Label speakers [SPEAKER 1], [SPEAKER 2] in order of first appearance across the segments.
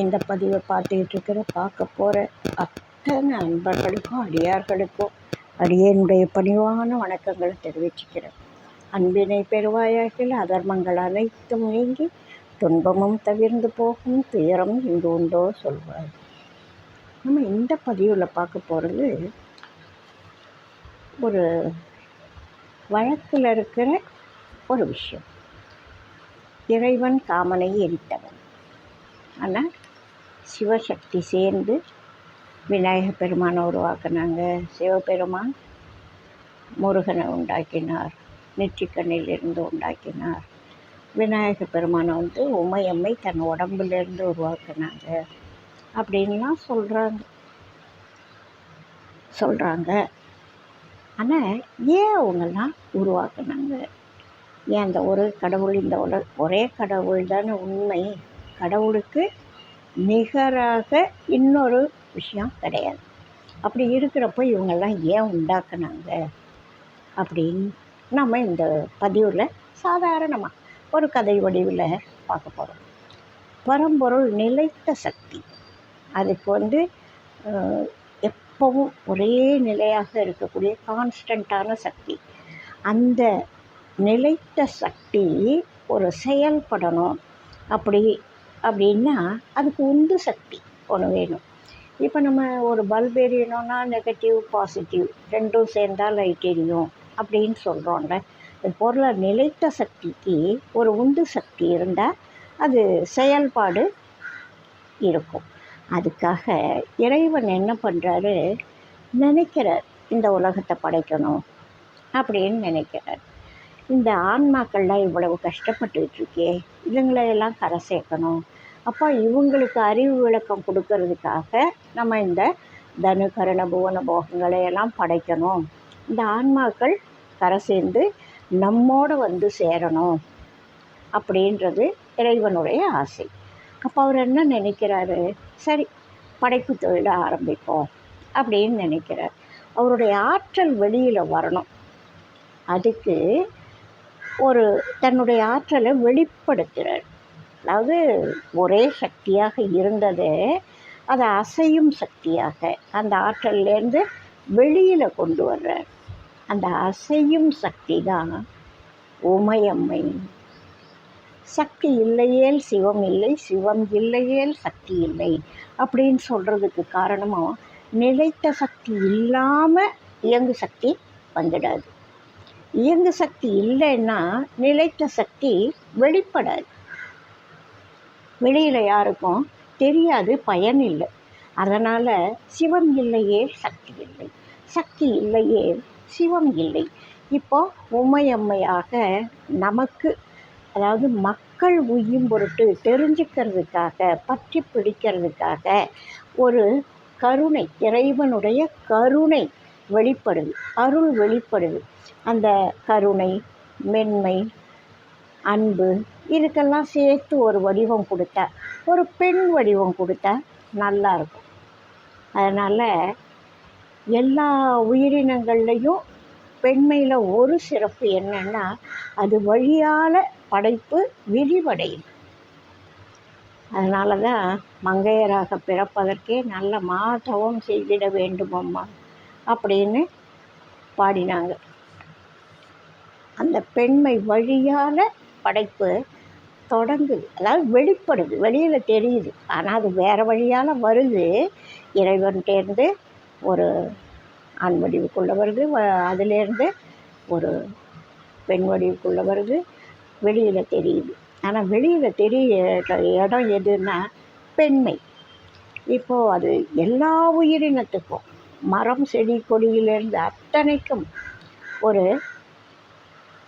[SPEAKER 1] இந்த பதிவை பார்த்துக்கிட்டு இருக்கிற பார்க்க போகிற அத்தனை அன்பர்களுக்கும் அடியார்களுக்கும் அடியனுடைய பணிவான வணக்கங்களை தெரிவிச்சுக்கிறேன். அன்பினை பெறுவாயாகில் அதர்மங்கள் அனைத்தும் நீங்கி துன்பமும் தவிர்ந்து போகும் துயரம் இங்கு உண்டோ சொல்வார் நம்ம இந்த பதிவில் பார்க்க போகிறது ஒரு வழக்கில் இருக்கிற ஒரு விஷயம். இறைவன் காமனை எரித்தவன். ஆனால் சிவசக்தி சேர்ந்து விநாயக பெருமானை உருவாக்குனாங்க. சிவபெருமான் முருகனை உண்டாக்கினார் நெற்றிக்கண்ணிலிருந்து உண்டாக்கினார். விநாயக பெருமானை வந்து உமையம்மை தன் உடம்புலேருந்து உருவாக்குனாங்க அப்படின்லாம் சொல்கிறாங்க சொல்கிறாங்க ஆனால் ஏன் அவங்கெல்லாம் உருவாக்குனாங்க? ஏன் அந்த ஒரு கடவுள் இந்த உல ஒரே கடவுள் தானே உண்மை? கடவுளுக்கு நிகராக இன்னொரு விஷயம் கிடையாது. அப்படி இருக்கிறப்போ இவங்கெல்லாம் ஏன் உண்டாக்குனாங்க அப்படின்னு நம்ம இந்த பதிவில் சாதாரணமாக ஒரு கதை வடிவில் பார்க்க போகிறோம் பரம்பொருள் நிலைத்த சக்தி. அதுக்கு வந்து எப்பவும் ஒரே நிலையாக இருக்கக்கூடிய கான்ஸ்டண்ட்டான சக்தி. அந்த நிலைத்த சக்தி ஒரு செயல்படணும் அப்படி அப்படின்னா அதுக்கு உந்து சக்தி ஒன்று வேணும். இப்போ நம்ம ஒரு பல்ப் எரியணும்னா நெகட்டிவ் பாசிட்டிவ் ரெண்டும் சேர்ந்தால் லைட் எரியும் அப்படின்னு சொல்கிறோம்ல அது பொருளை நிலைத்த சக்திக்கு ஒரு உந்து சக்தி இருந்தால் அது செயல்பாடு இருக்கும். அதுக்காக இறைவன் என்ன பண்ணுறாரு நினைக்கிறார் இந்த உலகத்தை படைக்கணும் அப்படின்னு நினைக்கிறார். இந்த ஆன்மாக்கள்லாம் இவ்வளவு கஷ்டப்பட்டுக்கிட்டு இருக்கே இதுங்களையெல்லாம் கரை சேர்க்கணும். அப்போ இவங்களுக்கு அறிவு விளக்கம் கொடுக்கறதுக்காக நம்ம இந்த தனு கரண புவன போகங்களை எல்லாம் படைக்கணும். இந்த ஆன்மாக்கள் கரை சேர்ந்து நம்மோட வந்து சேரணும் அப்படின்றது இறைவனுடைய ஆசை. அப்போ அவர் என்ன நினைக்கிறாரு? சரி படைப்பு தொழிலை ஆரம்பிப்போம் அப்படின்னு நினைக்கிறார். அவருடைய ஆற்றல் வெளியில் வரணும். அதுக்கு ஒரு தன்னுடைய ஆற்றலை வெளிப்படுத்துகிறார் அதாவது ஒரே சக்தியாக இருந்தது அதை அசையும் சக்தியாக அந்த ஆற்றல்லேருந்து வெளியில் கொண்டு வர்றார். அந்த அசையும் சக்தி தான் உமையம்மை. சக்தி இல்லையேல் சிவம் இல்லை சிவம் இல்லையேல் சக்தி இல்லை அப்படின்னு சொல்கிறதுக்கு காரணமும் நிலைத்த சக்தி இல்லாமல் இயங்கு சக்தி வந்துடாது. இயங்கு சக்தி இல்லைன்னா நிலைத்த சக்தி வெளிப்படாது. வெளியில் யாருக்கும் தெரியாது பயன் இல்லை. அதனால் சிவம் இல்லையே சக்தி இல்லை. சக்தி இல்லையே சிவம் இல்லை. இப்போ உமையம்மையாக நமக்கு அதாவது மக்கள் உய்யும் பொருட்டு தெரிஞ்சுக்கிறதுக்காக பற்றி பிடிக்கிறதுக்காக ஒரு கருணை இறைவனுடைய கருணை வெளிப்படுது அருள் வெளிப்படுது அந்த கருணை மென்மை அன்பு இதுக்கெல்லாம் சேர்த்து ஒரு வடிவம் கொடுத்தா ஒரு பெண் வடிவம் கொடுத்தா நல்லாயிருக்கும் அதனால் எல்லா உயிரினங்கள்லேயும் பெண்மையில் ஒரு சிறப்பு என்னென்னா அது வழியால் படைப்பு விரிவடையும். அதனால தான் மங்கையராக பிறப்பதற்கே நல்ல மாதவம் செய்திட வேண்டுமம்மா. அப்படின்னு பாடினாங்க. அந்த பெண்மை வழியால் படைப்பு தொடங்குது. அதாவது வெளிப்படுது வெளியில் தெரியுது. ஆனால் அது வேறு வழியால் வருது. இறைவன்கிட்டேருந்து ஒரு ஆண் வடிவுக்குள்ளே வருது. அதுலேருந்து ஒரு பெண் வடிவுக்குள்ளே வருது. வெளியில் தெரியுது. ஆனால் வெளியில் தெரிய இடம் எதுன்னா பெண்மை. இப்போது அது எல்லா உயிரினத்துக்கும் மரம் செடி கொடியிலிருந்து அத்தனைக்கும் ஒரு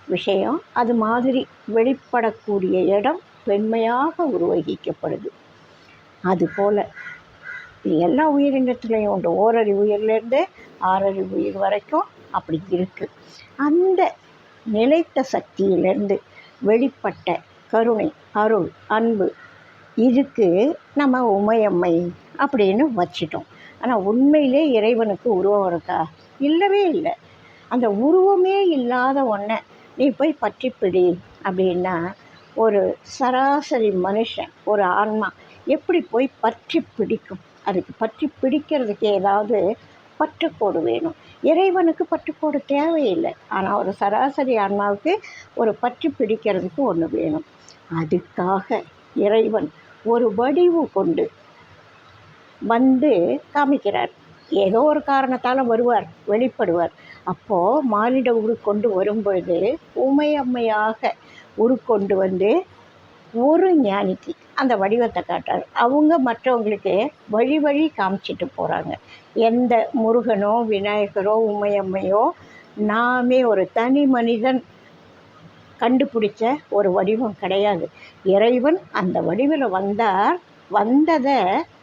[SPEAKER 1] விஷயம். அது மாதிரி வெளிப்படக்கூடிய இடம் பெண்மையாக உருவகிக்கப்படுது. அதுபோல் எல்லா உயிரினத்துலேயும் உண்டு. ஓரறி உயிர்லேருந்து ஆறறி உயிர் வரைக்கும் அப்படி இருக்குது அந்த நிலைத்த சக்தியிலேருந்து வெளிப்பட்ட கருணை அருள் அன்பு இதுக்கு நம்ம உமையம்மை அப்படின்னு வச்சிட்டோம். ஆனால் உண்மையிலே இறைவனுக்கு உருவம் இருக்கா? இல்லவே இல்லை. அந்த உருவமே இல்லாத ஒன்றை நீ போய் பற்றி பிடி அப்படின்னா ஒரு சராசரி மனுஷன் ஒரு ஆன்மா எப்படி போய் பற்றி பிடிக்கும் அதுக்கு பற்றி பிடிக்கிறதுக்கு ஏதாவது பற்றுக்கோடு வேணும். இறைவனுக்கு பற்றுக்கோடு தேவையில்லை. ஆனால் ஒரு சராசரி ஆன்மாவுக்கு ஒரு பற்றி பிடிக்கிறதுக்கு ஒன்று வேணும். அதுக்காக இறைவன் ஒரு வடிவு கொண்டு வந்து காமிக்கிறார். ஏதோ ஒரு காரணத்தால் வருவார் வெளிப்படுவார். அப்போது மானிட உருக்கொண்டு வரும்பொழுது உமையம்மையாக உருக்கொண்டு வந்து ஒரு ஞானிக்கு அந்த வடிவத்தை காட்டார் அவங்க மற்றவங்களுக்கு வழி வழி காமிச்சிட்டு போகிறாங்க எந்த முருகனோ விநாயகரோ உமையம்மையோ நாமே ஒரு தனி மனிதன் கண்டுபிடிச்ச ஒரு வடிவம் கிடையாது. இறைவன் அந்த வடிவில் வந்தார். வந்ததை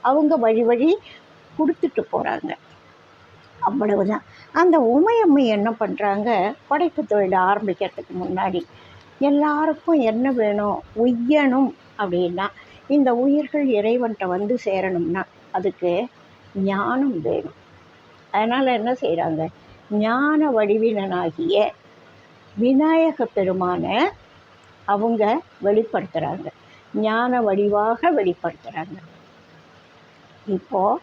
[SPEAKER 1] அவங்க வழி வழி கொடுத்துட்டு போகிறாங்க அவ்வளவுதான். அந்த உமையம்மை என்ன பண்ணுறாங்க படைப்பு தொழில் ஆரம்பிக்கிறதுக்கு முன்னாடி எல்லாருக்கும் என்ன வேணும்? உய்யணும் அப்படின்னா இந்த உயிர்கள் இறைவன்கிட்ட வந்து சேரணும்னா அதுக்கு ஞானம் வேணும். அதனால் என்ன செய்கிறாங்க ஞான வடிவினனாகிய விநாயக பெருமானை அவங்க வெளிப்படுத்துகிறாங்க ஞான வடிவாக வெளிப்படுத்துகிறாங்க இப்போது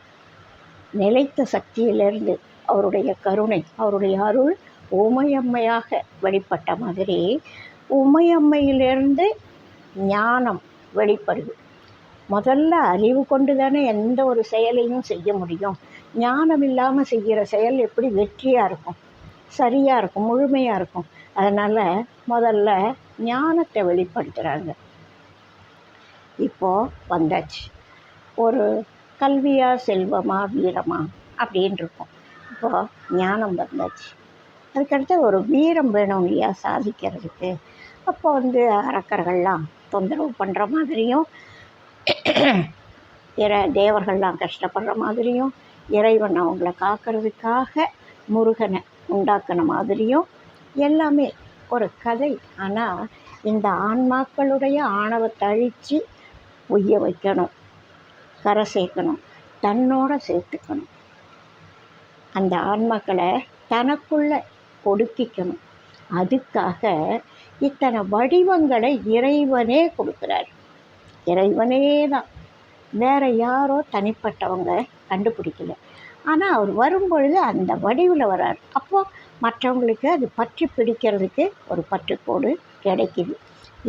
[SPEAKER 1] நிலைத்த சக்தியிலிருந்து அவருடைய கருணை அவருடைய அருள் உமையம்மையாக வெளிப்பட்ட மாதிரி உமையம்மையிலிருந்து ஞானம் வெளிப்படுது. முதல்ல அறிவு கொண்டு தானே எந்த ஒரு செயலையும் செய்ய முடியும். ஞானம் இல்லாமல் செய்கிற செயல் எப்படி வெற்றியாக இருக்கும்? சரியாக இருக்கும் முழுமையாக இருக்கும். அதனால் முதல்ல ஞானத்தை வெளிப்படுத்துகிறாங்க இப்போது வந்தாச்சு. ஒரு கல்வியா செல்வமா வீரமா அப்படின்னு இருக்கும் இப்போ ஞானம் வந்தாச்சு. அதுக்கடுத்து ஒரு வீரம் வேணும் இல்லையா சாதிக்கிறதுக்கு. அப்போ வந்து அரக்கர்கள்லாம் தொந்தரவு பண்ணுற மாதிரியும் இற தேவர்கள்லாம் கஷ்டப்படுற மாதிரியும் இறைவன் அவங்கள காக்கிறதுக்காக முருகனை உண்டாக்கின மாதிரியும் எல்லாமே ஒரு கதை. ஆனால் இந்த ஆன்மாக்களுடைய ஆணவத்தை அழித்து உய்ய வைக்கணும். கரை சேர்க்கணும். தன்னோட சேர்த்துக்கணும். அந்த ஆன்மாக்களை தனக்குள்ள ஒடுக்கிக்கணும். அதுக்காக இத்தனை வடிவங்களை இறைவனே கொடுக்குறார். இறைவனே தான். வேற யாரோ தனிப்பட்டவங்க கண்டுபிடிக்கல. ஆனால் அவர் வரும்பொழுது அந்த வடிவில் வரார் அப்போது மற்றவங்களுக்கு அது பற்றி பிடிக்கிறதுக்கு ஒரு பற்றுக்கோடு கிடைக்கிது.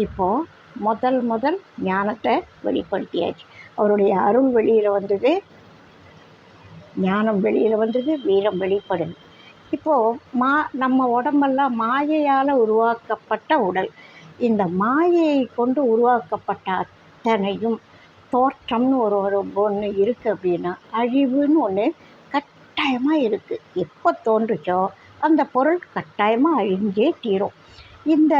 [SPEAKER 1] இப்போது முதல் முதல் ஞானத்தை வெளிப்படுத்தியாச்சு. அவருடைய அருள் வெளியில் வந்தது ஞானம் வெளியில் வந்தது வீரம் வெளிப்படுது இப்போது மா நம்ம உடம்பெல்லாம் மாயையால் உருவாக்கப்பட்ட உடல். இந்த மாயையை கொண்டு உருவாக்கப்பட்ட அத்தனையும் தோற்றம்னு ஒரு ஒரு ஒன்று இருக்குது அப்படின்னா அழிவுன்னு ஒன்று கட்டாயமாக இருக்குது எப்போ தோன்றுச்சோ அந்த பொருள் கட்டாயமாக அழிஞ்சே தீரும். இந்த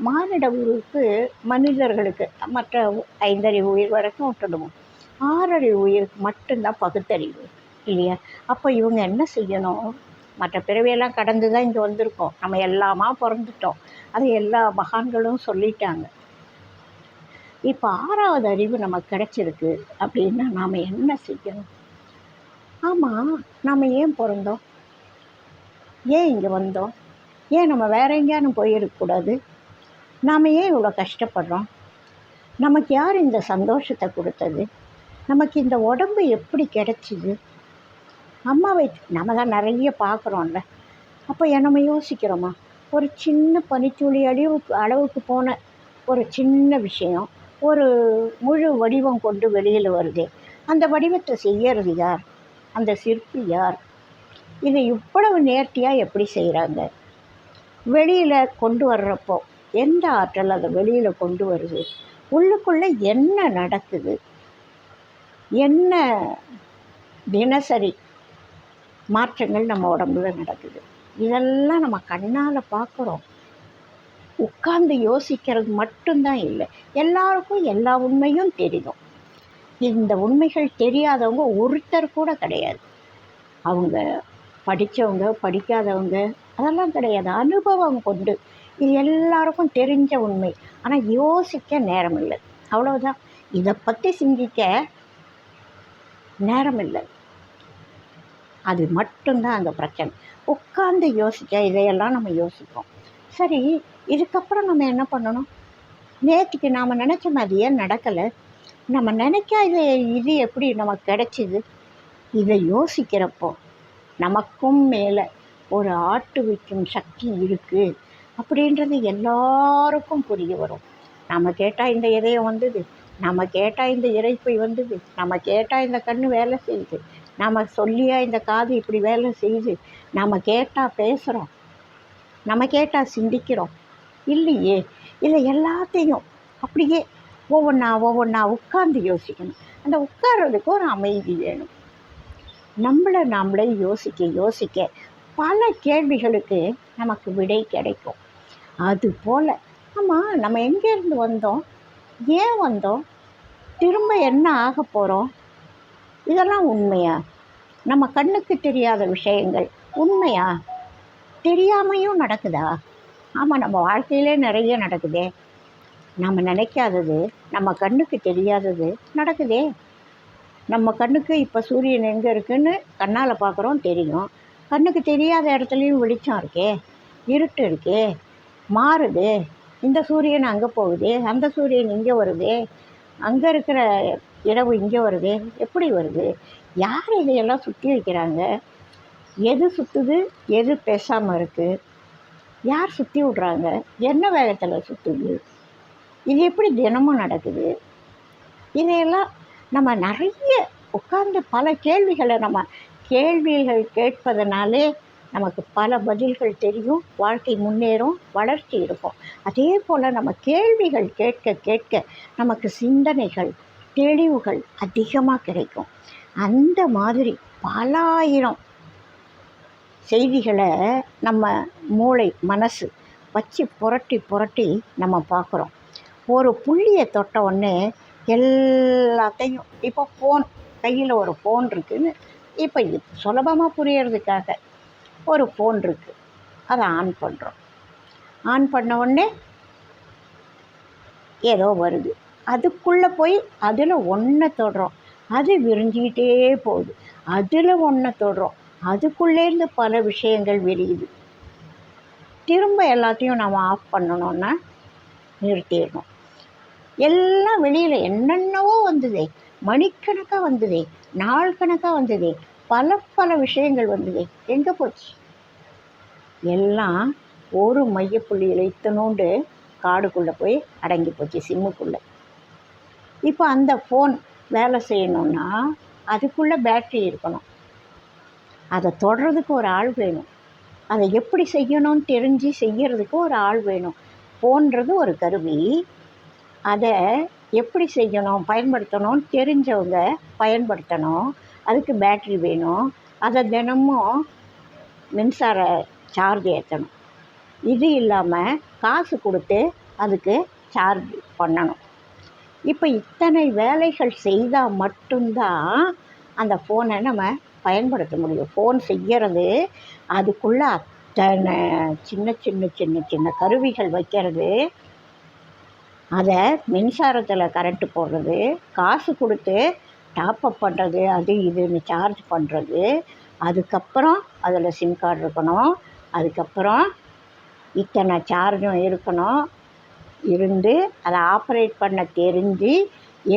[SPEAKER 1] மானிட உயிருக்கு மனிதர்களுக்கு மற்ற ஐந்தறிவு உயிர் வரைக்கும் விட்டுடுவோம் ஆறறிவு உயிருக்கு மட்டும்தான் பகுத்தறிவு இல்லையா? அப்போ இவங்க என்ன செய்யணும்? மற்ற பிறவியெல்லாம் கடந்து தான் இங்கே வந்திருக்கோம். நம்ம எல்லாமா பிறந்துட்டோம். அது எல்லா மகான்களும் சொல்லிட்டாங்க. இப்போ ஆறாவது அறிவு நமக்கு கிடைச்சிருக்கு அப்படின்னா நாம் என்ன செய்யணும்? ஆமாம் நாம் ஏன் பிறந்தோம்? ஏன் இங்கே வந்தோம்? ஏன் நம்ம வேற எங்கேயானு போயிருக்கக்கூடாது? நாம் ஏன் இவ்வளோ கஷ்டப்படுறோம்? நமக்கு யார் இந்த சந்தோஷத்தை கொடுத்தது? நமக்கு இந்த உடம்பு எப்படி கிடச்சிது? அம்மாவை நம்ம தான் நிறைய பார்க்குறோம்ல. அப்போ நம்ம யோசிக்கிறோமா? ஒரு சின்ன பனித்துளி அளவுக்கு அளவுக்கு போன ஒரு சின்ன விஷயம் ஒரு முழு வடிவம் கொண்டு வெளியில் வருது. அந்த வடிவத்தை செய்யறது யார்? அந்த சிற்பி யார்? இதை இவ்வளவு நேர்த்தியாக எப்படி செய்கிறாங்க வெளியில் கொண்டு வர்றப்போ எந்த ஆற்றல் அதை வெளியில் கொண்டு வருது? உள்ளுக்குள்ளே என்ன நடக்குது? என்ன தினசரி மாற்றங்கள் நம்ம உடம்புல நடக்குது? இதெல்லாம் நம்ம கண்ணால் பார்க்குறோம் உட்கார்ந்து யோசிக்கிறது மட்டும்தான் இல்லை. எல்லாருக்கும் எல்லா உண்மையும் தெரியும். இந்த உண்மைகள் தெரியாதவங்க ஒருத்தர் கூட கிடையாது. அவங்க படித்தவங்க படிக்காதவங்க அதெல்லாம் கிடையாது. அனுபவம் கொண்டு. இது எல்லாருக்கும் தெரிஞ்ச உண்மை. ஆனால் யோசிக்க நேரம் இல்லை அவ்வளவுதான். இதை பற்றி சிந்திக்க நேரம் இல்லை அது மட்டும்தான் அந்த பிரச்சனை. உட்காந்து யோசிக்க இதையெல்லாம் நம்ம யோசிப்போம். சரி இதுக்கப்புறம் நம்ம என்ன பண்ணணும்? நேற்றுக்கு நாம் நினச்ச மாதிரியே நடக்கலை. நம்ம நினைக்காத இது எப்படி நமக்கு கிடைச்சிது? இதை யோசிக்கிறப்போ நமக்கும் மேலே ஒரு ஆட்டுவிக்கும் சக்தி இருக்குது அப்படின்றது எல்லாருக்கும் புரிய வரும். நம்ம கேட்டால் இந்த இதயம் வந்தது நம்ம கேட்டால் இந்த இறைப்பை வந்தது நம்ம கேட்டால் இந்த கண் வேலை செய்யுது நம்ம சொல்லியா இந்த காது இப்படி வேலை செய்யுது நம்ம கேட்டால் பேசுகிறோம் நம்ம கேட்டால் சிந்திக்கிறோம். இல்லையே இதை எல்லாத்தையும் அப்படியே ஒவ்வொன்றா ஒவ்வொன்றா உட்கார்ந்து யோசிக்கணும். அந்த உட்கார்றதுக்கு ஒரு அமைதி வேணும். நம்மளை நாமளே யோசிக்க யோசிக்க பல கேள்விகளுக்கு நமக்கு விடை கிடைக்கும். அதுபோல் ஆமாம் நம்ம எங்கேருந்து வந்தோம்? ஏன் வந்தோம்? திரும்ப என்ன ஆக போகிறோம் இதெல்லாம் உண்மையா? நம்ம கண்ணுக்கு தெரியாத விஷயங்கள் உண்மையா? தெரியாமையும் நடக்குதா? ஆமாம் நம்ம வாழ்க்கையிலே நிறைய நடக்குதே. நம்ம நினைக்காதது நம்ம கண்ணுக்கு தெரியாதது நடக்குதே. நம்ம கண்ணுக்கு இப்போ சூரியன் எங்கே இருக்குன்னு கண்ணால் பார்க்குறோம் தெரியும். கண்ணுக்கு தெரியாத இடத்துலையும் வெளிச்சம் இருக்கே இருட்டு இருக்கே மாறுது. இந்த சூரியன் அங்கே போகுது அந்த சூரியன் இங்கே வருது அங்கே இருக்கிற இரவு இங்கே வருது எப்படி வருது? யார் இதையெல்லாம் சுற்றி வைக்கிறாங்க? எது சுற்றுது எது பேசாமல் இருக்குது யார் சுற்றி விட்றாங்க? என்ன வேகத்தில் சுற்றுது இது எப்படி தினமும் நடக்குது? இதையெல்லாம் நம்ம நிறைய உட்கார்ந்து பல கேள்விகளை நம்ம கேள்விகள் கேட்பதனாலே நமக்கு பல பதில்கள் தெரியும் வாழ்க்கை முன்னேறும் வளர்ச்சி இருக்கும். அதே போல் நம்ம கேள்விகள் கேட்க கேட்க நமக்கு சிந்தனைகள் தெளிவுகள் அதிகமாக கிடைக்கும். அந்த மாதிரி பல ஆயிரம் செய்திகளை நம்ம மூளை மனசு வச்சு புரட்டி புரட்டி நம்ம பார்க்குறோம். ஒரு புள்ளியை தொட்ட உடனே எல்லாத்தையும். இப்போ ஃபோன் கையில் ஒரு ஃபோன் இருக்குதுன்னு இப்போ இது சுலபமாக புரியறதுக்காக ஒரு ஃபோன் இருக்குது அதை ஆன் பண்ணுறோம் ஆன் பண்ண உடனே ஏதோ வருது. அதுக்குள்ளே போய் அதில் ஒன்றை தொடுறோம். அது விரிஞ்சிக்கிட்டே போகுது. அதில் ஒன்றை தொடுறோம். அதுக்குள்ளேருந்து பல விஷயங்கள் விரியுது. திரும்ப எல்லாத்தையும் நம்ம ஆஃப் பண்ணணுன்னா நிறுத்திடணும். எல்லாம் வெளியில் என்னென்னவோ வந்ததே மணிக்கணக்காக வந்ததே நாள் கணக்காக வந்ததே பல பல விஷயங்கள் வந்ததே எங்கே போச்சு? எல்லாம் ஒரு மையப்புள்ளியில் இத்தனோண்டு காடுக்குள்ளே போய் அடங்கி போச்சு சிம்முக்குள்ளே. இப்போ அந்த ஃபோன் வேலை செய்யணுன்னா அதுக்குள்ளே பேட்ரி இருக்கணும். அதை தொடுறதுக்கு ஒரு ஆள் வேணும். அதை எப்படி செய்யணும்னு தெரிஞ்சு செய்கிறதுக்கு ஒரு ஆள் வேணும். ஃபோன்றது ஒரு கருவி. அதை எப்படி செய்யணும் பயன்படுத்தணும் தெரிஞ்சவங்க பயன்படுத்தணும். அதுக்கு பேட்ரி வேணும். அதை தினமும் மின்சார சார்ஜ் ஏற்றணும் இது இல்லாமல் காசு கொடுத்து அதுக்கு சார்ஜ் பண்ணணும். இப்போ இத்தனை வேலைகள் செய்தால் மட்டும்தான் அந்த ஃபோனை நம்ம பயன்படுத்த முடியும். ஃபோன் செய்கிறது அதுக்குள்ளே அத்தனை சின்ன சின்ன சின்ன சின்ன கருவிகள் வைக்கிறது அதை மின்சாரத்தில் கரண்ட்டு போடுறது காசு கொடுத்து டாப்அப் பண்ணுறது அது இதுன்னு சார்ஜ் பண்ணுறது அதுக்கப்புறம் அதில் சிம் கார்டு இருக்கணும். அதுக்கப்புறம் இத்தனை சார்ஜும் இருக்கணும். இருந்து அதை ஆப்ரேட் பண்ண தெரிஞ்சு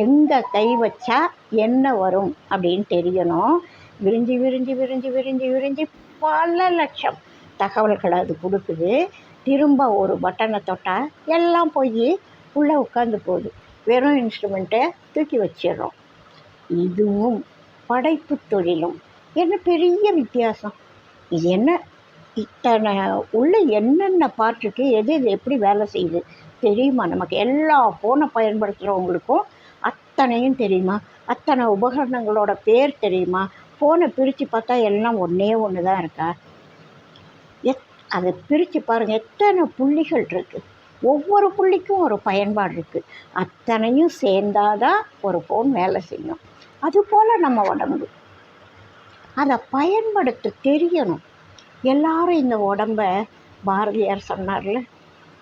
[SPEAKER 1] எங்கே கை வச்சா என்ன வரும் அப்படின்னு தெரியணும். விரிஞ்சு விரிஞ்சு விரிஞ்சு விரிஞ்சு விரிஞ்சு பல லட்சம் தகவல்களை அது கொடுக்குது. திரும்ப ஒரு பட்டனை தொட்டால் எல்லாம் போய் உள்ளே உட்காந்து போகுது. வெறும் இன்ஸ்ட்ருமெண்ட்டை தூக்கி வச்சிடுறோம். இதுவும் படைப்பு தொழிலும். என்ன பெரிய வித்தியாசம். இது என்ன? இத்தனை உள்ள என்னென்ன பார்ட் எது எது எப்படி வேலை செய்யுது? தெரியுமா? நமக்கு எல்லா ஃபோனை பயன்படுத்துகிறவங்களுக்கும் அத்தனையும் தெரியுமா? அத்தனை உபகரணங்களோட பேர் தெரியுமா? ஃபோனை பிரித்து பார்த்தா எல்லாம் ஒன்றே ஒன்று தான் இருக்கா? எத் அதை பிரித்து பாருங்கள் எத்தனை புள்ளிகள் இருக்குது ஒவ்வொரு புள்ளிக்கும் ஒரு பயன்பாடு இருக்குது அத்தனையும் சேர்ந்தாதான் ஒரு ஃபோன் வேலை செய்யும். அதுபோல் நம்ம உடம்பு. அதை பயன்படுத்த தெரியணும். எல்லாரும் இந்த உடம்ப பாரதியார் சொன்னார்ல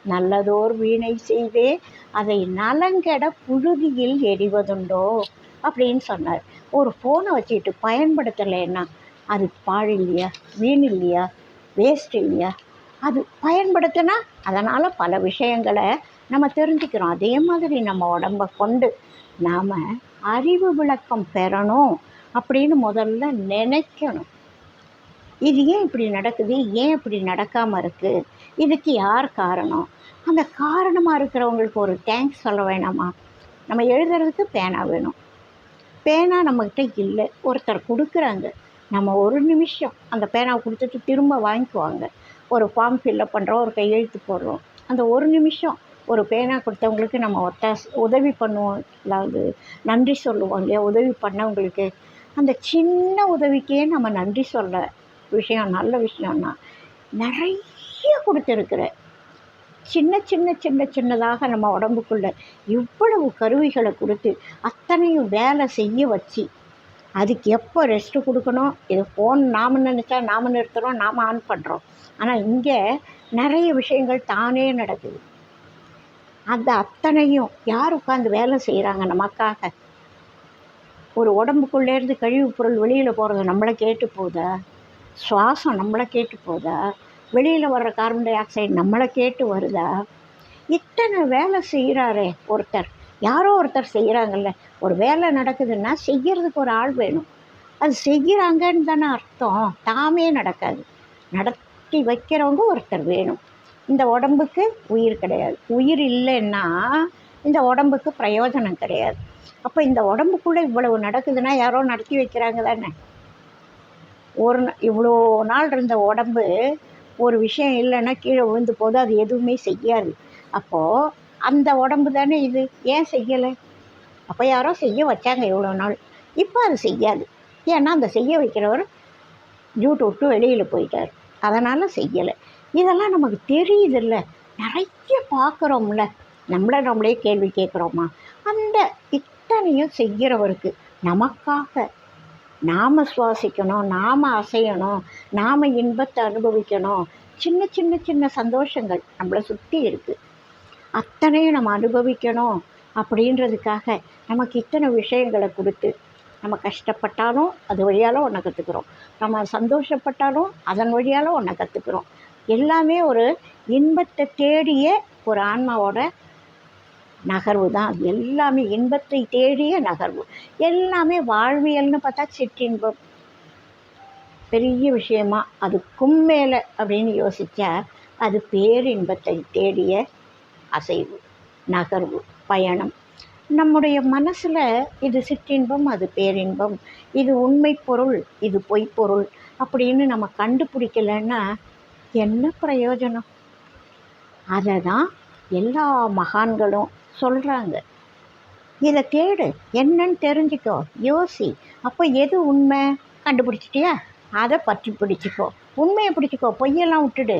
[SPEAKER 1] நல்லதோர் வீணை செய்தே அதை நலங்கெட புழுதியில் எரிவதுண்டோ அப்படின்னு சொன்னார். ஒரு ஃபோனை வச்சுக்கிட்டு பயன்படுத்தலைன்னா அது பாழ் இல்லையா? வீண் இல்லையா? வேஸ்ட் இல்லையா? அது பயன்படுத்தினா அதனால் பல விஷயங்களை நம்ம தெரிஞ்சுக்கிறோம். அதே மாதிரி நம்ம உடம்ப கொண்டு நாம் அறிவு விளக்கம் பெறணும் அப்படின்னு முதல்ல நினைக்கணும். இது ஏன் இப்படி நடக்குது? ஏன் இப்படி நடக்காமல் இருக்குது இதுக்கு யார் காரணம்? அந்த காரணமாக இருக்கிறவங்களுக்கு ஒரு தேங்க்ஸ் சொல்ல வேணாமா? நம்ம எழுதுறதுக்கு பேனா வேணும். பேனா நம்மக்கிட்ட இல்லை. ஒருத்தர் கொடுக்குறாங்க. நம்ம ஒரு நிமிஷம் அந்த பேனாவை கொடுத்துட்டு திரும்ப வாங்கிக்குவாங்க. ஒரு ஃபார்ம் ஃபில்லப் பண்ணுறோம் ஒரு கையெழுத்து போடுறோம். அந்த ஒரு நிமிஷம் ஒரு பேனா கொடுத்தவங்களுக்கு நம்ம ஒத்த உதவி பண்ணுவோம். அதாவது நன்றி சொல்லுவோம் இல்லையா? உதவி பண்ணவங்களுக்கு. அந்த சின்ன உதவிக்கே நம்ம நன்றி சொல்ல விஷயம் நல்ல விஷயம்னா நிறைய கொடுத்துருக்குற. சின்ன சின்ன சின்ன சின்னதாக நம்ம உடம்புக்குள்ள இவ்வளவு கருவிகளை கொடுத்து அத்தனையும் வேலை செய்ய வச்சு அதுக்கு எப்போ ரெஸ்ட்டு கொடுக்கணும்? இது ஃபோன் நாம் நினச்சா நாம் நிறுத்துகிறோம் நாம் ஆன் பண்ணுறோம் ஆனால் இங்கே நிறைய விஷயங்கள் தானே நடக்குது. அந்த அத்தனையும் யார் உட்காந்து வேலை செய்கிறாங்க நமக்காக? ஒரு உடம்புக்குள்ளேருந்து கழிவுப் பொருள் வெளியில் போகிறது நம்மளை கேட்டு போதா? சுவாசம் நம்மளை கேட்டு போதா? வெளியில் வர்ற கார்பன் டை ஆக்சைடு நம்மளை கேட்டு வருதா? இத்தனை வேலை செய்கிறாரே ஒருத்தர். யாரோ ஒருத்தர் செய்கிறாங்கல்ல ஒரு வேலை நடக்குதுன்னா செய்கிறதுக்கு ஒரு ஆள் வேணும். அது செய்கிறாங்கன்னு தானே அர்த்தம். தாமே நடக்காது. கட்டி வைக்கிறவங்க ஒருத்தர் வேணும். இந்த உடம்புக்கு உயிர் கிடையாது. உயிர் இல்லைன்னா இந்த உடம்புக்கு பிரயோஜனம் கிடையாது. அப்போ இந்த உடம்புக்குள்ளே இவ்வளவு நடக்குதுன்னா யாரோ நடத்தி வைக்கிறாங்க தானே? ஒரு இவ்வளோ நாள் இருந்த உடம்பு ஒரு விஷயம் இல்லைன்னா கீழே விழுந்து போது அது எதுவுமே செய்யாது. அப்போது அந்த உடம்பு தானே இது. ஏன் செய்யலை? அப்போ யாரோ செய்ய வச்சாங்க இவ்வளோ நாள். இப்போ அது செய்யாது. ஏன்னா அந்த செய்ய வைக்கிறவர் ஜூட் விட்டு வெளியில் போயிட்டார். அதனால் செய்யலை. இதெல்லாம் நமக்கு தெரியுதில்ல. நிறைய பார்க்குறோம்ல. நம்மளை நம்மளே கேள்வி கேட்குறோமா? அந்த இத்தனையும் செய்கிறவருக்கு நமக்காக நாம் சுவாசிக்கணும் நாம் அசையணும் நாம் இன்பத்தை அனுபவிக்கணும். சின்ன சின்ன சின்ன சந்தோஷங்கள் நம்மளை சுற்றி இருக்குது அத்தனையும் நம்ம அனுபவிக்கணும் அப்படின்றதுக்காக நமக்கு இத்தனை விஷயங்களை கொடுத்து நம்ம கஷ்டப்பட்டாலும் அது வழியால் ஒன்றை கற்றுக்குறோம் நம்ம சந்தோஷப்பட்டாலும் அதன் வழியால் ஒன்றை கற்றுக்குறோம் எல்லாமே ஒரு இன்பத்தை தேடிய ஒரு ஆன்மாவோட நகர்வு தான். அது எல்லாமே இன்பத்தை தேடிய நகர்வு. எல்லாமே வாழ்வியல்னு பார்த்தா சிற்றின்பம். பெரிய விஷயமா அதுக்கும் மேலே அப்படின்னு யோசித்தா அது பேரின்பத்தை தேடிய அசைவு நகர்வு பயணம். நம்முடைய மனசில் இது சிற்றின்பம் அது பேரின்பம். இது உண்மை பொருள் இது பொய்ப்பொருள் அப்படின்னு நம்ம கண்டுபிடிக்கலைன்னா என்ன பிரயோஜனம்? அதை தான் எல்லா மகான்களும் சொல்கிறாங்க இதை தேடு என்னன்னு தெரிஞ்சுக்கோ யோசி. அப்போ எது உண்மை? கண்டுபிடிச்சிட்டியா? அதை பற்றி பிடிச்சிக்கோ. உண்மையை பிடிச்சிக்கோ பொய்யெல்லாம் விட்டுடு.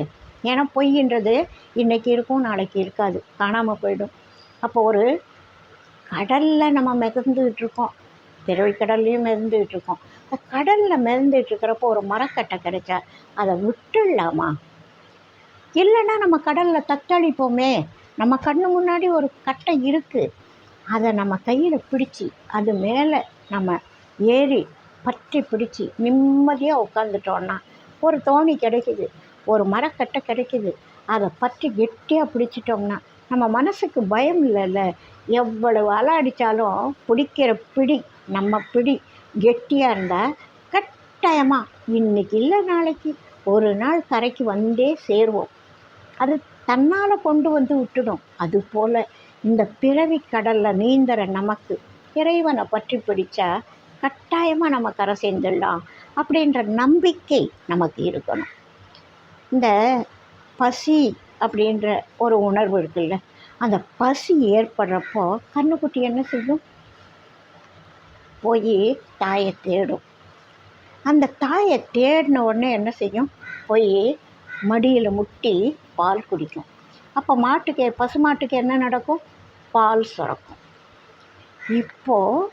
[SPEAKER 1] ஏன்னா பொய்ன்றது இன்றைக்கி இருக்கும் நாளைக்கு இருக்காது. காணாமல் போயிடும். அப்போ ஒரு கடலில் நம்ம மிதந்துக்கிட்டு இருக்கோம் திரவிக்கடல்லையும் மிதந்துக்கிட்டு இருக்கோம் அந்த கடலில் மிதந்துட்டு இருக்கிறப்போ ஒரு மரக்கட்டை கிடைச்சா அதை விட்டுடலாமா? இல்லைன்னா நம்ம கடலில் தத்தளிப்போமே. நம்ம கண்ணு முன்னாடி ஒரு கட்டை இருக்குது அதை நம்ம கையில் பிடிச்சி அது மேலே நம்ம ஏறி பற்றி பிடிச்சி நிம்மதியாக உட்காந்துட்டோன்னா ஒரு தோணி கிடைக்குது. ஒரு மரக்கட்டை கிடைக்குது. அதை பற்றி கெட்டியாக பிடிச்சிட்டோம்னா நம்ம மனசுக்கு பயம் இல்லைல்ல. எவ்வளவு அலை அடித்தாலும் பிடிக்கிற பிடி நம்ம பிடி கெட்டியாக இருந்தால் கட்டாயமாக இன்றைக்கி இல்லை நாளைக்கு. ஒரு நாள் கரைக்கு வந்தே சேருவோம். அது தன்னால் கொண்டு வந்து விட்டுடும். அதுபோல் இந்த பிறவி கடலில் நீந்துற நமக்கு இறைவனை பற்றி பிடிச்சா கட்டாயமாக நம்ம கரை சேர்ந்துடலாம் அப்படின்ற நம்பிக்கை நமக்கு இருக்கணும். இந்த பசி அப்படின்ற ஒரு உணர்வு இருக்குல்ல? அந்த பசி ஏற்படுறப்போ கண்ணுக்குட்டி என்ன செய்யும்? போய் தாயை தேடும். அந்த தாயை தேடின உடனே என்ன செய்யும்? போய் மடியில் முட்டி பால் குடிக்கும். அப்போ மாட்டுக்கு பசுமாட்டுக்கு என்ன நடக்கும்? பால் சுரக்கும். இப்போது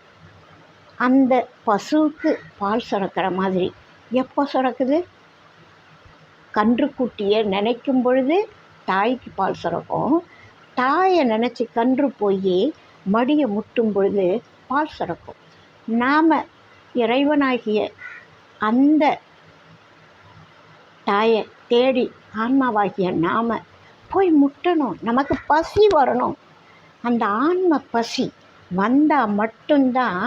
[SPEAKER 1] அந்த பசுவுக்கு பால் சுரக்கிற மாதிரி எப்போ சுரக்குது? கன்றுக்குட்டியை நினைக்கும் பொழுது தாய்க்கு பால் சுரக்கும். தாயை நினச்சி கன்று போய் மடியை முட்டும் பொழுது பால் சுரக்கும். நாம் இறைவனாகிய அந்த தாயை தேடி ஆன்மாவாகிய நாம் போய் முட்டணும். நமக்கு பசி வரணும். அந்த ஆன்ம பசி வந்தால் மட்டும்தான்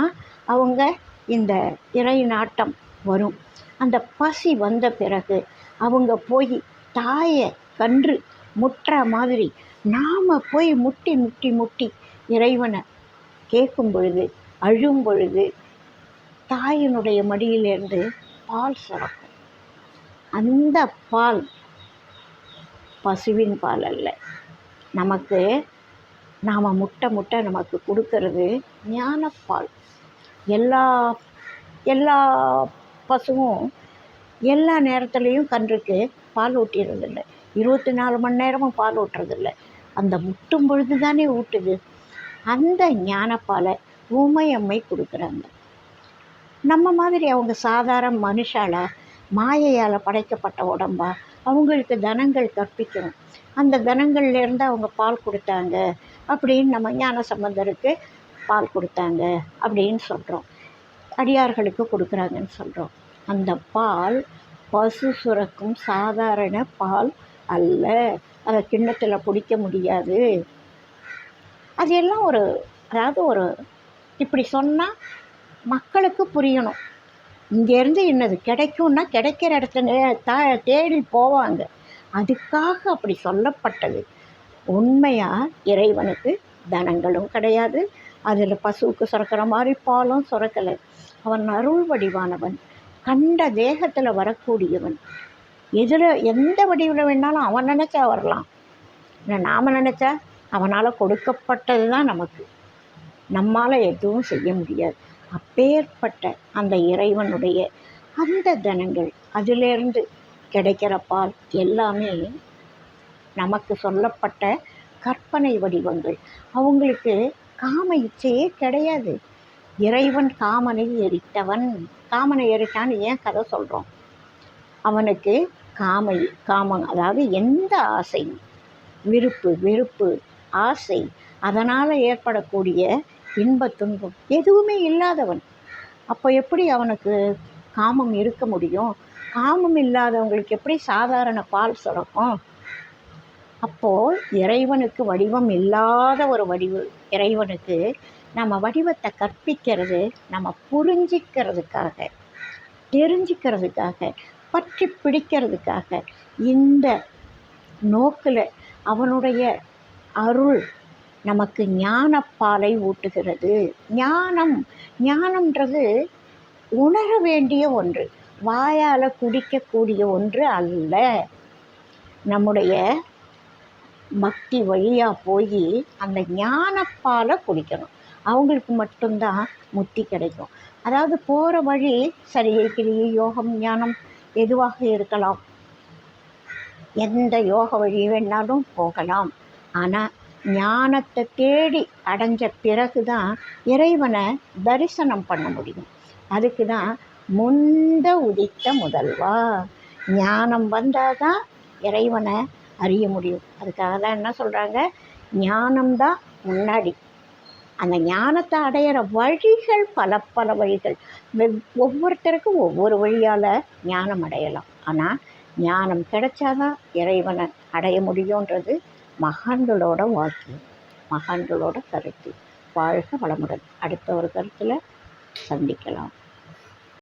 [SPEAKER 1] அவங்க இந்த இறை நாட்டம் வரும். அந்த பசி வந்த பிறகு அவங்க போய் தாயை கன்று முட்டுற மாதிரி நாம் போய் முட்டி முட்டி முட்டி இறைவனை கேட்கும் பொழுது அழும் பொழுது தாயினுடைய மடியிலிருந்து பால் சுரக்கும். அந்த பால் பசுவின் பால் அல்ல. நமக்கு நாம் முட்டை முட்டை நமக்கு கொடுக்கறது ஞானப்பால். எல்லா எல்லா பசுவும் எல்லா நேரத்துலேயும் கன்றுக்கு பால் ஊட்டிடுறதில்லை. இருபத்தி நாலு மணி நேரமும் பால் ஊட்டுறதில்ல. அந்த முட்டும் பொழுது தானே ஊட்டுது. அந்த ஞானப்பாலை ஊமையம்மை கொடுக்குறாங்க. நம்ம மாதிரி அவங்க சாதாரண மனுஷாலா மாயையால் படைக்கப்பட்ட உடம்பா அவங்களுக்கு தனங்கள் கற்பிக்கணும். அந்த தனங்கள்லேருந்து அவங்க பால் கொடுத்தாங்க அப்படின்னு நம்ம ஞான சம்பந்தருக்கு பால் கொடுத்தாங்க அப்படின்னு சொல்கிறோம் அடியார்களுக்கு கொடுக்குறாங்கன்னு சொல்கிறோம் அந்த பால் பசு சுரக்கும் சாதாரண பால் அல்ல. அதை கிண்ணத்தில் பிடிக்க முடியாது. அது எல்லாம் ஒரு அதாவது ஒரு இப்படி சொன்னால் மக்களுக்கு புரியணும். இங்கேருந்து என்னது கிடைக்கும்னா கிடைக்கிற இடத்துல தா தேடி போவாங்க. அதுக்காக அப்படி சொல்லப்பட்டது. உண்மையாக இறைவனுக்கு தனங்களும் கிடையாது. அதில் பசுவுக்கு சுரக்கிற மாதிரி பாலும் சுரக்கலை. அவன் அருள் வடிவானவன். கண்ட தேகத்தில் வரக்கூடியவன். எதில் எந்த வடிவில் வேணாலும் அவன் நினச்சா வரலாம். இல்லை நாம் நினச்சா அவனால் கொடுக்கப்பட்டது தான் நமக்கு. நம்மால் எதுவும் செய்ய முடியாது. அப்பேற்பட்ட அந்த இறைவனுடைய அந்த தனங்கள் அதிலேருந்து கிடைக்கிற பால் எல்லாமே நமக்கு சொல்லப்பட்ட கற்பனை வடிவங்கள். அவங்களுக்கு காம இச்சையே கிடையாது. இறைவன் காமனை எரித்தவன். காமனை எரித்தான்னு ஏன் கதை சொல்கிறோம் அவனுக்கு காமை காமம் அதாவது எந்த ஆசை? விருப்பு வெறுப்பு ஆசை. அதனால் ஏற்படக்கூடிய இன்ப துன்பம். எதுவுமே இல்லாதவன். அப்போ எப்படி அவனுக்கு காமம் இருக்க முடியும்? காமம் இல்லாதவங்களுக்கு எப்படி சாதாரண பால் சுரக்கும்? அப்போது இறைவனுக்கு வடிவம் இல்லாத ஒரு வடிவு. இறைவனுக்கு நம்ம வடிவத்தை கற்பிக்கிறது நம்ம புரிஞ்சிக்கிறதுக்காக தெரிஞ்சிக்கிறதுக்காக. பற்றி பிடிக்கிறதுக்காக இந்த நோக்கில் அவனுடைய அருள் நமக்கு ஞானப்பாலை ஊட்டுகிறது. ஞானம் ஞானம்ன்றது உணர வேண்டிய ஒன்று வாயால் குடிக்கக்கூடிய ஒன்று அல்ல. நம்முடைய பக்தி வழியாக போய் அந்த ஞானப்பாலை குடிக்கணும். அவங்களுக்கு மட்டும்தான் முத்தி கிடைக்கும். அதாவது போகிற வழி சரியை கிரியை யோகம் ஞானம் எதுவாக இருக்கலாம். எந்த யோக வழி வேணாலும் போகலாம். ஆனால் ஞானத்தை தேடி அடைஞ்ச பிறகு தான் இறைவனை தரிசனம் பண்ண முடியும். அதுக்கு தான் முந்த உதித்த முதல்வா. ஞானம் வந்தால் தான் இறைவனை அறிய முடியும். அதுக்காக தான் என்ன சொல்கிறாங்க ஞானம்தான் முன்னாடி. அந்த ஞானத்தை அடையிற வழிகள் பல பல வழிகள். வெவ் ஒவ்வொருத்தருக்கும் ஒவ்வொரு வழியால் ஞானம் அடையலாம். ஆனால் ஞானம் கிடைச்சாதான் இறைவனை அடைய முடியுன்றது மகான்களோட வாக்கியம் மகான்களோட கருத்து. வாழ்க வளமுடன். அடுத்த ஒரு கருத்தில் சந்திக்கலாம்.